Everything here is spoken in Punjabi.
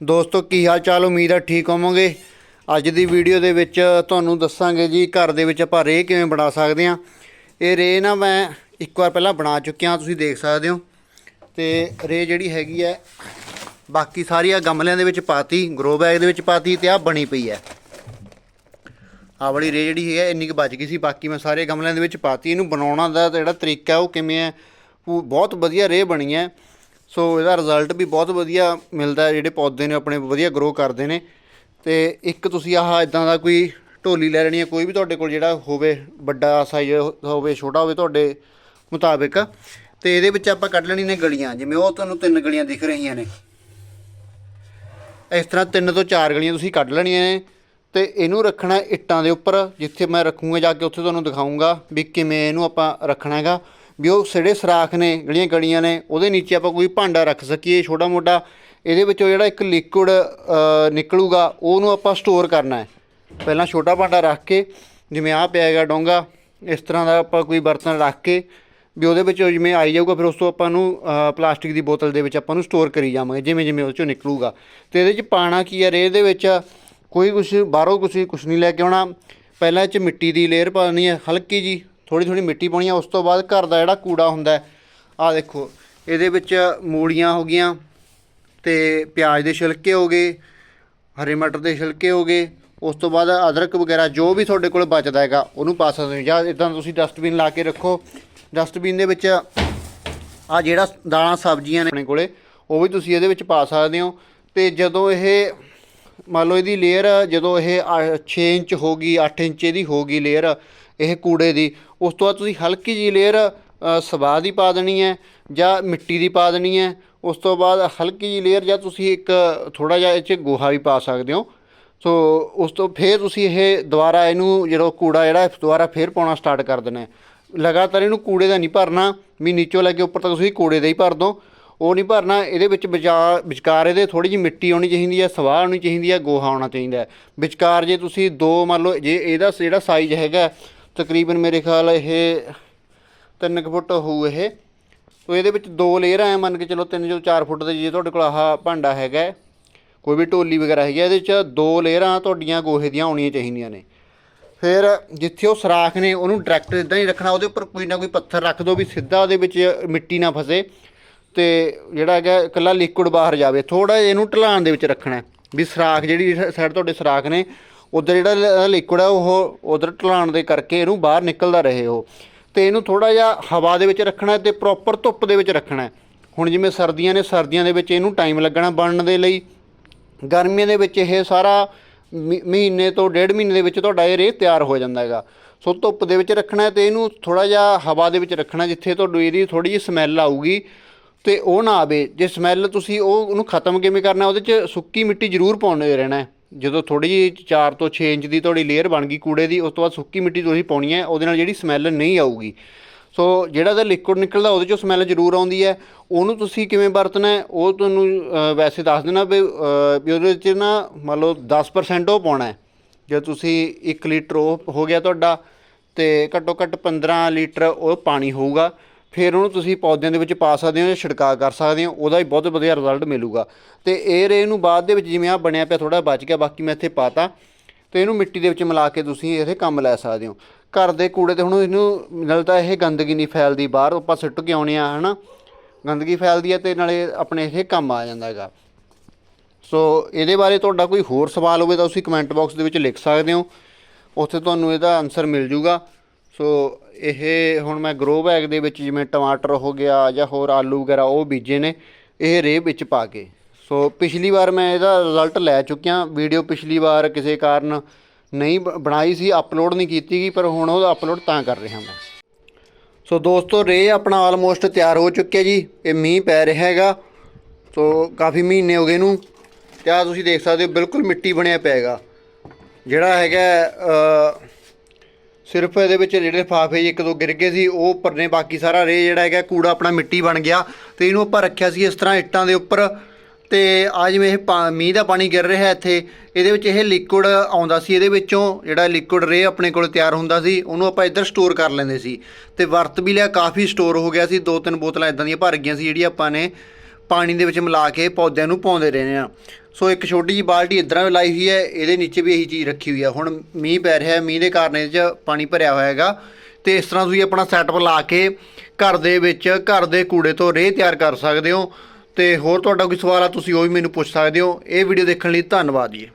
ਦੋਸਤੋ, ਕੀ ਹਾਲ ਚਾਲ ਉਮੀਦ ਹੈ ਠੀਕ ਹੋਵੋਗੇ। ਅੱਜ ਦੀ ਵੀਡੀਓ ਦੇ ਵਿੱਚ ਤੁਹਾਨੂੰ ਦੱਸਾਂਗੇ ਜੀ, ਘਰ ਦੇ ਵਿੱਚ ਆਪਾਂ ਰੇ ਕਿਵੇਂ ਬਣਾ ਸਕਦੇ ਹਾਂ। ਇਹ ਰੇ ਨਾ ਮੈਂ ਇੱਕ ਵਾਰ ਪਹਿਲਾਂ ਬਣਾ ਚੁੱਕਿਆ, ਤੁਸੀਂ ਦੇਖ ਸਕਦੇ ਹੋ। ਤੇ ਰੇ ਜਿਹੜੀ ਹੈਗੀ ਹੈ, ਬਾਕੀ ਸਾਰੀਆਂ ਗਮਲਿਆਂ ਦੇ ਵਿੱਚ ਪਾਤੀ ਗਰੋ ਬੈਗ ਦੇ ਵਿੱਚ ਪਾਤੀ ਤੇ ਆ ਬਣੀ ਪਈ ਹੈ। ਆਹ ਵਾਲੀ ਰੇ ਜਿਹੜੀ ਹੈ, ਇੰਨੀ ਕੁ ਬਚ ਗਈ ਸੀ। ਬਾਕੀ ਮੈਂ ਸਾਰੇ ਗਮਲਿਆਂ ਦੇ ਵਿੱਚ ਪਾਤੀ, ਇਹਨੂੰ ਬਣਾਉਣਾ ਦਾ ਜਿਹੜਾ ਤਰੀਕਾ ਉਹ ਕਿਵੇਂ ਹੈ, ਉਹ ਬਹੁਤ ਵਧੀਆ ਰੇ ਬਣੀ ਹੈ। ਸੋ ਇਹਦਾ ਰਿਜ਼ਲਟ ਵੀ ਬਹੁਤ ਵਧੀਆ ਮਿਲਦਾ ਜਿਹੜੇ ਪੌਦੇ ਨੇ ਆਪਣੇ ਵਧੀਆ ਗਰੋ ਕਰਦੇ ਨੇ। ਤੇ ਇੱਕ ਤੁਸੀਂ ਆਹ ਇਦਾਂ ਦਾ ਕੋਈ ਢੋਲੀ ਲੈ ਲੈਣੀ ਹੈ, ਕੋਈ ਵੀ ਤੁਹਾਡੇ ਕੋਲ ਜਿਹੜਾ ਹੋਵੇ, ਵੱਡਾ ਸਾਈਜ਼ ਹੋਵੇ, ਛੋਟਾ ਹੋਵੇ ਤੁਹਾਡੇ ਮੁਤਾਬਿਕ। ਤੇ ਇਹਦੇ ਵਿੱਚ ਆਪਾਂ ਕੱਢ ਲੈਣੀ ਨੇ ਗਲੀਆਂ, ਜਿਵੇਂ ਉਹ ਤੁਹਾਨੂੰ ਤਿੰਨ ਗਲੀਆਂ ਦਿਖ ਰਹੀਆਂ ਨੇ। ਇਸ ਤਰ੍ਹਾਂ ਤਿੰਨ ਤੋਂ ਚਾਰ ਗਲੀਆਂ ਤੁਸੀਂ ਕੱਢ ਲੈਣੀਆਂ ਨੇ ਤੇ ਇਹਨੂੰ ਰੱਖਣਾ ਇੱਟਾਂ ਦੇ ਉੱਪਰ, ਜਿੱਥੇ ਮੈਂ ਰੱਖੂੰਗਾ ਜਾ ਕੇ ਉੱਥੇ ਤੁਹਾਨੂੰ ਦਿਖਾਉਂਗਾ ਵੀ ਕਿਵੇਂ ਇਹਨੂੰ ਆਪਾਂ ਰੱਖਣਾ ਹੈਗਾ। ਵੀ ਉਹ ਜਿਹੜੇ ਸਰਾਖ ਨੇ ਜਿਹੜੀਆਂ ਗਲੀਆਂ ਨੇ, ਉਹਦੇ ਨੀਚੇ ਆਪਾਂ ਕੋਈ ਭਾਂਡਾ ਰੱਖ ਸਕੀਏ, ਛੋਟਾ ਮੋਟਾ, ਇਹਦੇ ਵਿੱਚੋਂ ਜਿਹੜਾ ਇੱਕ ਲਿਕੁਇਡ ਨਿਕਲੂਗਾ, ਉਹਨੂੰ ਆਪਾਂ ਸਟੋਰ ਕਰਨਾ ਹੈ। ਪਹਿਲਾਂ ਛੋਟਾ ਭਾਂਡਾ ਰੱਖ ਕੇ, ਜਿਵੇਂ ਆਹ ਪਿਆ ਹੈਗਾ ਡੋਂਗਾ, ਇਸ ਤਰ੍ਹਾਂ ਦਾ ਆਪਾਂ ਕੋਈ ਬਰਤਨ ਰੱਖ ਕੇ, ਵੀ ਉਹਦੇ ਵਿੱਚੋਂ ਜਿਵੇਂ ਆਈ ਜਾਊਗਾ, ਫਿਰ ਉਸ ਤੋਂ ਆਪਾਂ ਨੂੰ ਪਲਾਸਟਿਕ ਦੀ ਬੋਤਲ ਦੇ ਵਿੱਚ ਆਪਾਂ ਨੂੰ ਸਟੋਰ ਕਰੀ ਜਾਵਾਂਗੇ, ਜਿਵੇਂ ਜਿਵੇਂ ਉਹ ਚੋਂ ਨਿਕਲੂਗਾ। ਤੇ ਇਹਦੇ 'ਚ ਪਾਣਾ ਕੀ ਹੈ ਰੇ ਦੇ ਵਿੱਚ ਕੋਈ ਕੁਛ, ਬਾਹਰੋਂ ਕੁਛ ਕੁਛ ਨਹੀਂ ਲੈ ਕੇ ਆਉਣਾ। ਪਹਿਲਾਂ ਇਹ 'ਚ ਮਿੱਟੀ ਦੀ ਲੇਅਰ ਪਾਉਣੀ ਹੈ, ਹਲਕੀ ਜੀ ਥੋੜੀ ਥੋੜੀ ਮਿੱਟੀ ਪਾਉਣੀ ਹੈ ਉਸ ਤੋਂ ਬਾਅਦ ਘਰ ਦਾ ਜਿਹੜਾ ਕੂੜਾ ਹੁੰਦਾ ਆਹ ਦੇਖੋ, ਇਹਦੇ ਵਿੱਚ ਮੂਲੀਆਂ ਹੋ ਗਈਆਂ ਤੇ ਪਿਆਜ਼ ਦੇ ਛਿਲਕੇ ਹੋ ਗਏ, ਹਰੇ ਮਟਰ ਦੇ ਛਿਲਕੇ ਹੋ ਗਏ, ਉਸ ਤੋਂ ਬਾਅਦ ਅਦਰਕ ਵਗੈਰਾ ਜੋ ਵੀ ਤੁਹਾਡੇ ਕੋਲ ਬਚਦਾ ਹੈਗਾ, ਉਹਨੂੰ ਪਾ ਸਕਦੇ ਹੋ, ਜਾਂ ਇਦਾਂ ਤੁਸੀਂ ਡਸਟਬਿਨ ਲਾ ਕੇ ਰੱਖੋ। ਡਸਟਬਿਨ ਦੇ ਵਿੱਚ ਆ ਜਿਹੜਾ ਦਾਲਾਂ, ਸਬਜ਼ੀਆਂ ਨੇ ਆਪਣੇ ਕੋਲੇ, ਉਹ ਵੀ ਤੁਸੀਂ ਇਹਦੇ ਵਿੱਚ ਪਾ ਸਕਦੇ ਹੋ। ਤੇ ਜਦੋਂ ਇਹ ਮੰਨ ਲਓ ਇਹਦੀ ਲੇਅਰ ਜਦੋਂ ਇਹ 6 ਇੰਚ ਹੋ ਗਈ 8 ਇੰਚ ਦੀ ਹੋ ਗਈ ਲੇਅਰ ਇਹ ਕੂੜੇ ਦੀ, ਉਸ ਤੋਂ ਬਾਅਦ ਤੁਸੀਂ ਹਲਕੀ ਜੀ ਲੇਅਰ ਸਵਾਹ ਦੀ ਪਾ ਦੇਣੀ ਹੈ ਜਾਂ ਮਿੱਟੀ ਦੀ ਪਾ ਦੇਣੀ ਹੈ। ਉਸ ਤੋਂ ਬਾਅਦ ਹਲਕੀ ਜੀ ਲੇਅਰ ਜਾਂ ਤੁਸੀਂ ਇੱਕ ਥੋੜਾ ਜਿਹਾ ਇਹ 'ਚ ਗੋਹਾ ਵੀ ਪਾ ਸਕਦੇ ਹੋ। ਸੋ ਉਸ ਤੋਂ ਫਿਰ ਤੁਸੀਂ ਇਹ ਦੁਬਾਰਾ ਇਹਨੂੰ ਜਿਹੜਾ ਕੂੜਾ ਜਿਹੜਾ ਦੁਬਾਰਾ ਫਿਰ ਪਾਉਣਾ ਸਟਾਰਟ ਕਰ ਦੇਣਾ ਲਗਾਤਾਰ ਇਹਨੂੰ ਕੂੜੇ ਦਾ ਨਹੀਂ ਭਰਨਾ ਵੀ ਨੀਚੋਂ ਲੈ ਕੇ ਉੱਪਰ ਤੱਕ ਤੁਸੀਂ ਕੂੜੇ ਦਾ ਹੀ ਭਰ ਦੋ ਉਹ ਨਹੀਂ ਭਰਨਾ ਇਹਦੇ ਵਿੱਚ ਵਿਚਾਰ ਵਿਚਕਾਰ ਇਹਦੇ ਥੋੜੀ ਜਿਹੀ ਮਿੱਟੀ ਆਉਣੀ ਚਾਹੀਦੀ ਹੈ ਸਵਾਹ ਹੋਣੀ ਚਾਹੀਦੀ ਹੈ ਗੋਹਾ ਹੋਣਾ ਚਾਹੀਦਾ ਵਿਚਕਾਰ ਜੇ ਤੁਸੀਂ ਦੋ ਮੰਨ ਲਓ ਜੇ ਇਹਦਾ ਜਿਹੜਾ ਸਾਈਜ਼ ਹੈਗਾ ਤਕਰੀਬਨ ਮੇਰੇ ਖਿਆਲ ਇਹ 3 ਫੁੱਟ ਹੋਊ ਇਹ ਤੋ ਇਹਦੇ ਵਿੱਚ ਦੋ ਲੇਅਰਾਂ ਐ ਮੰਨ ਕੇ ਚਲੋ 3 ਜੋ 4 ਫੁੱਟ ਦੇ ਜੇ ਤੁਹਾਡੇ ਕੋਲ ਆਹ ਭਾਂਡਾ ਹੈਗਾ ਕੋਈ ਵੀ ਢੋਲੀ ਵਗੈਰਾ ਹੈਗੀ ਹੈ, ਇਹਦੇ ਵਿੱਚ ਦੋ ਲੇਅਰਾਂ ਤੁਹਾਡੀਆਂ ਗੋਹੇ ਦੀਆਂ ਆਉਣੀਆਂ ਚਾਹੀਦੀਆਂ ਨੇ। ਫਿਰ ਜਿੱਥੇ ਉਹ ਸਰਾਖ ਨੇ ਉਹਨੂੰ ਡਾਇਰੈਕਟ ਇਦਾਂ ਹੀ ਰੱਖਣਾ ਉਹਦੇ ਉੱਪਰ ਕੋਈ ਨਾ ਕੋਈ ਪੱਥਰ ਰੱਖ ਦਿਓ ਵੀ ਸਿੱਧਾ ਉਹਦੇ ਵਿੱਚ ਮਿੱਟੀ ਨਾ ਫਸੇ। ਤੇ ਜਿਹੜਾ ਹੈਗਾ, ਇਕੱਲਾ ਲਿਕੁਇਡ ਬਾਹਰ ਜਾਵੇ। ਥੋੜਾ ਜਿਹਾ ਇਹਨੂੰ ਢਲਾਣ ਦੇ ਵਿੱਚ ਰੱਖਣਾ ਵੀ ਸਰਾਖ ਜਿਹੜੀ ਸਾਈਡ ਤੁਹਾਡੇ ਸਰਾਖ ਨੇ, ਉਧਰ ਜਿਹੜਾ ਲਿਕੁਇਡ ਹੈ ਉਹ ਉਧਰ ਢਲਾਣ ਦੇ ਕਰਕੇ ਇਹਨੂੰ ਬਾਹਰ ਨਿਕਲਦਾ ਰਹੇ ਉਹ। ਤੇ ਇਹਨੂੰ ਥੋੜਾ ਜਿਹਾ ਹਵਾ ਦੇ ਵਿੱਚ ਰੱਖਣਾ ਹੈ ਤੇ ਪ੍ਰੋਪਰ ਧੁੱਪ ਦੇ ਵਿੱਚ ਰੱਖਣਾ ਹੁਣ ਜਿਵੇਂ ਸਰਦੀਆਂ ਨੇ, ਸਰਦੀਆਂ ਦੇ ਵਿੱਚ ਇਹਨੂੰ ਟਾਈਮ ਲੱਗਣਾ ਬਣਨ ਦੇ ਲਈ। ਗਰਮੀਆਂ ਦੇ ਵਿੱਚ ਇਹ ਸਾਰਾ ਮਹੀ- ਮਹੀਨੇ ਤੋਂ ਡੇਢ ਮਹੀਨੇ ਦੇ ਵਿੱਚ ਤੁਹਾਡਾ ਇਹ ਰੇਹ ਤਿਆਰ ਹੋ ਜਾਂਦਾ ਹੈਗਾ। ਸੋ ਧੁੱਪ ਦੇ ਵਿੱਚ ਰੱਖਣਾ ਹੈ ਤੇ ਇਹਨੂੰ ਥੋੜਾ ਜਿਹਾ ਹਵਾ ਦੇ ਵਿੱਚ ਰੱਖਣਾ, ਜਿੱਥੇ ਤੁਹਾਡੀ ਇਹਦੀ ਥੋੜੀ ਜਿਹੀ ਸਮੈਲ ਆਊਗੀ। ਤੇ ਉਹ ਨਾ ਆਵੇ, ਜੇ ਸਮੈਲ ਤੁਸੀਂ ਉਹ ਉਹਨੂੰ ਖਤਮ ਕਿਵੇਂ ਕਰਨਾ, ਉਹਦੇ 'ਚ ਸੁੱਕੀ ਮਿੱਟੀ ਜ਼ਰੂਰ ਪਾਉਣੇ ਰਹਿਣਾ ਹੈ। ਜਦੋਂ ਥੋੜੀ ਜਿਹੀ 4 ਤੋਂ 6 ਇੰਚ ਦੀ ਤੁਹਾਡੀ ਲੇਅਰ ਬਣ ਗਈ ਕੂੜੇ ਦੀ, ਉਸ ਤੋਂ ਬਾਅਦ ਸੁੱਕੀ ਮਿੱਟੀ ਤੁਸੀਂ ਪਾਉਣੀ ਹੈ, ਉਹਦੇ ਨਾਲ ਜਿਹੜੀ ਸਮੈਲ ਨਹੀਂ ਆਊਗੀ। ਸੋ ਜਿਹੜਾ ਤਾਂ ਲਿਕੁਇਡ ਨਿਕਲਦਾ, ਉਹਦੇ ਚੋਂ ਸਮੈਲ ਜ਼ਰੂਰ ਆਉਂਦੀ ਹੈ। ਉਹਨੂੰ ਤੁਸੀਂ ਕਿਵੇਂ ਵਰਤਣਾ ਉਹ ਤੁਹਾਨੂੰ ਵੈਸੇ ਦੱਸ ਦੇਣਾ ਵੀ ਉਹਦੇ 'ਚ ਨਾ ਮੰਨ ਲਓ 10% ਉਹ ਪਾਉਣਾ ਹੈ। ਜੇ ਤੁਸੀਂ 1 ਲੀਟਰ ਉਹ ਹੋ ਗਿਆ ਤੁਹਾਡਾ, ਤੇ ਘੱਟੋ ਘੱਟ 15 ਲੀਟਰ ਉਹ ਪਾਣੀ ਹੋਊਗਾ। ਫਿਰ ਉਹਨੂੰ ਤੁਸੀਂ ਪੌਦਿਆਂ ਦੇ ਵਿੱਚ ਪਾ ਸਕਦੇ ਹੋ ਜਾਂ ਛਿੜਕਾਅ ਕਰ ਸਕਦੇ ਹੋ, ਉਹਦਾ ਵੀ ਬਹੁਤ ਵਧੀਆ ਰਿਜ਼ਲਟ ਮਿਲੂਗਾ। ਤੇ ਇਹ ਰੇ ਨੂੰ ਬਾਅਦ ਦੇ ਵਿੱਚ ਜਿਵੇਂ ਆ ਬਣਿਆ ਪਿਆ ਥੋੜਾ ਬਚ ਗਿਆ, ਬਾਕੀ ਮੈਂ ਇੱਥੇ ਪਾਤਾ। ਤੇ ਇਹਨੂੰ ਮਿੱਟੀ ਦੇ ਵਿੱਚ ਮਿਲਾ ਕੇ ਤੁਸੀਂ ਇਹਦੇ ਕੰਮ ਲੈ ਸਕਦੇ ਹੋ। ਘਰ ਦੇ ਕੂੜੇ ਤੇ ਹੁਣ ਇਹਨੂੰ ਨਾਲ ਤਾਂ ਇਹ ਗੰਦਗੀ ਨਹੀਂ ਫੈਲਦੀ, ਬਾਹਰ ਆਪਾਂ ਸੁੱਟ ਕੇ ਆਉਣੇ ਆ, ਹਨਾ। ਗੰਦਗੀ ਫੈਲਦੀ ਹੈ ਤੇ ਨਾਲੇ ਆਪਣੇ ਇਹ ਕੰਮ ਆ ਜਾਂਦਾ ਹੈਗਾ। ਸੋ ਇਹਦੇ ਬਾਰੇ ਤੁਹਾਡਾ ਕੋਈ ਹੋਰ ਸਵਾਲ ਹੋਵੇ ਤਾਂ ਤੁਸੀਂ ਕਮੈਂਟ ਬਾਕਸ ਦੇ ਵਿੱਚ ਲਿਖ ਸਕਦੇ ਹੋ। ਉੱਥੇ ਤੁਹਾਨੂੰ ਇਹਦਾ ਆਨਸਰ ਮਿਲ ਜੂਗਾ। ਸੋ ਇਹ ਹੁਣ ਮੈਂ ਗਰੋ ਬੈਗ ਦੇ ਵਿੱਚ ਜਿਵੇਂ ਟਮਾਟਰ ਹੋ ਗਿਆ ਜਾਂ ਹੋਰ ਆਲੂ ਵਗੈਰਾ ਉਹ ਬੀਜੇ ਨੇ, ਇਹ ਰੇਹ ਵਿੱਚ ਪਾ ਕੇ। ਸੋ ਪਿਛਲੀ ਵਾਰ ਮੈਂ ਇਹਦਾ ਰਿਜ਼ਲਟ ਲੈ ਚੁੱਕਿਆ। ਵੀਡੀਓ ਪਿਛਲੀ ਵਾਰ ਕਿਸੇ ਕਾਰਨ ਨਹੀਂ ਬ- ਬਣਾਈ ਸੀ ਅਪਲੋਡ ਨਹੀਂ ਕੀਤੀ ਗਈ, ਪਰ ਹੁਣ ਉਹ ਅਪਲੋਡ ਤਾਂ ਕਰ ਰਿਹਾ ਮੈਂ। ਸੋ ਦੋਸਤੋ ਰੇ ਆਪਣਾ ਆਲਮੋਸਟ ਤਿਆਰ ਹੋ ਚੁੱਕਿਆ ਜੀ। ਇਹ ਮੀਂਹ ਪੈ ਰਿਹਾ ਹੈਗਾ। ਸੋ ਕਾਫੀ ਮਹੀਨੇ ਹੋ ਗਏ ਨੂੰ ਤੇ ਆਹ ਤੁਸੀਂ ਦੇਖ ਸਕਦੇ ਹੋ, ਬਿਲਕੁਲ ਮਿੱਟੀ ਬਣਿਆ ਪਿਆ ਹੈਗਾ। ਜਿਹੜਾ ਹੈਗਾ ਸਿਰਫ ਇਹਦੇ ਵਿੱਚ ਜਿਹੜੇ ਲਿਫਾਫੇ ਇੱਕ ਦੋ ਗਿਰ ਗਏ ਸੀ, ਉਹ ਉੱਪਰ ਨੇ ਬਾਕੀ ਸਾਰਾ ਰੇ ਜਿਹੜਾ ਹੈਗਾ, ਕੂੜਾ ਆਪਣਾ ਮਿੱਟੀ ਬਣ ਗਿਆ ਤੇ ਇਹਨੂੰ ਆਪਾਂ ਰੱਖਿਆ ਸੀ ਇਸ ਤਰ੍ਹਾਂ ਇੱਟਾਂ ਦੇ ਉੱਪਰ ਤੇ ਆ ਜਿਵੇਂ ਇਹ ਪਾ- ਮੀਂਹ ਦਾ ਪਾਣੀ ਗਿਰ ਰਿਹਾ ਇੱਥੇ, ਇਹਦੇ ਵਿੱਚ ਇਹ ਲਿਕੁਇਡ ਆਉਂਦਾ ਸੀ, ਇਹਦੇ ਵਿੱਚੋਂ ਜਿਹੜਾ ਲਿਕੁਇਡ ਰੇ ਆਪਣੇ ਕੋਲ ਤਿਆਰ ਹੁੰਦਾ ਸੀ, ਉਹਨੂੰ ਆਪਾਂ ਇੱਧਰ ਸਟੋਰ ਕਰ ਲੈਂਦੇ ਸੀ ਤੇ ਵਰਤ ਵੀ ਲਿਆ, ਕਾਫੀ ਸਟੋਰ ਹੋ ਗਿਆ ਸੀ, ਦੋ ਤਿੰਨ ਬੋਤਲਾਂ ਇਦਾਂ ਦੀਆਂ ਭਰ ਗਈਆਂ ਸੀ ਜਿਹੜੀ ਆਪਾਂ ਨੇ ਪਾਣੀ ਦੇ ਵਿੱਚ ਮਿਲਾ ਕੇ ਪੌਦਿਆਂ ਨੂੰ ਪਾਉਂਦੇ ਰਹਿੰਦੇ ਆ ਸੋ ਇੱਕ ਛੋਟੀ ਜਿਹੀ ਬਾਲਟੀ ਇਧਰਾਂ ਵੀ ਲਾਈ ਹੋਈ ਹੈ, ਇਹਦੇ ਨੀਚੇ ਵੀ ਇਹੀ ਚੀਜ਼ ਰੱਖੀ ਹੋਈ ਆ ਹੁਣ ਮੀਂਹ ਪੈ ਰਿਹਾ ਹੈ, ਮੀਂਹ ਦੇ ਕਾਰਨ ਇਹਦੇ 'ਚ ਪਾਣੀ ਭਰਿਆ ਹੋਇਆ ਹੈਗਾ। ਤੇ ਇਸ ਤਰ੍ਹਾਂ ਤੁਸੀਂ ਆਪਣਾ ਸੈਟਅਪ ਲਾ ਕੇ ਘਰ ਦੇ ਵਿੱਚ, ਘਰ ਦੇ ਕੂੜੇ ਤੋਂ ਰੇਹ ਤਿਆਰ ਕਰ ਸਕਦੇ ਹੋ। ਤੇ ਹੋਰ ਤੁਹਾਡਾ ਕੋਈ ਸਵਾਲ ਆ, ਤੁਸੀਂ ਉਹ ਵੀ ਮੈਨੂੰ ਪੁੱਛ ਸਕਦੇ ਹੋ। ਇਹ ਵੀਡੀਓ ਦੇਖਣ ਲਈ ਧੰਨਵਾਦ ਜੀ।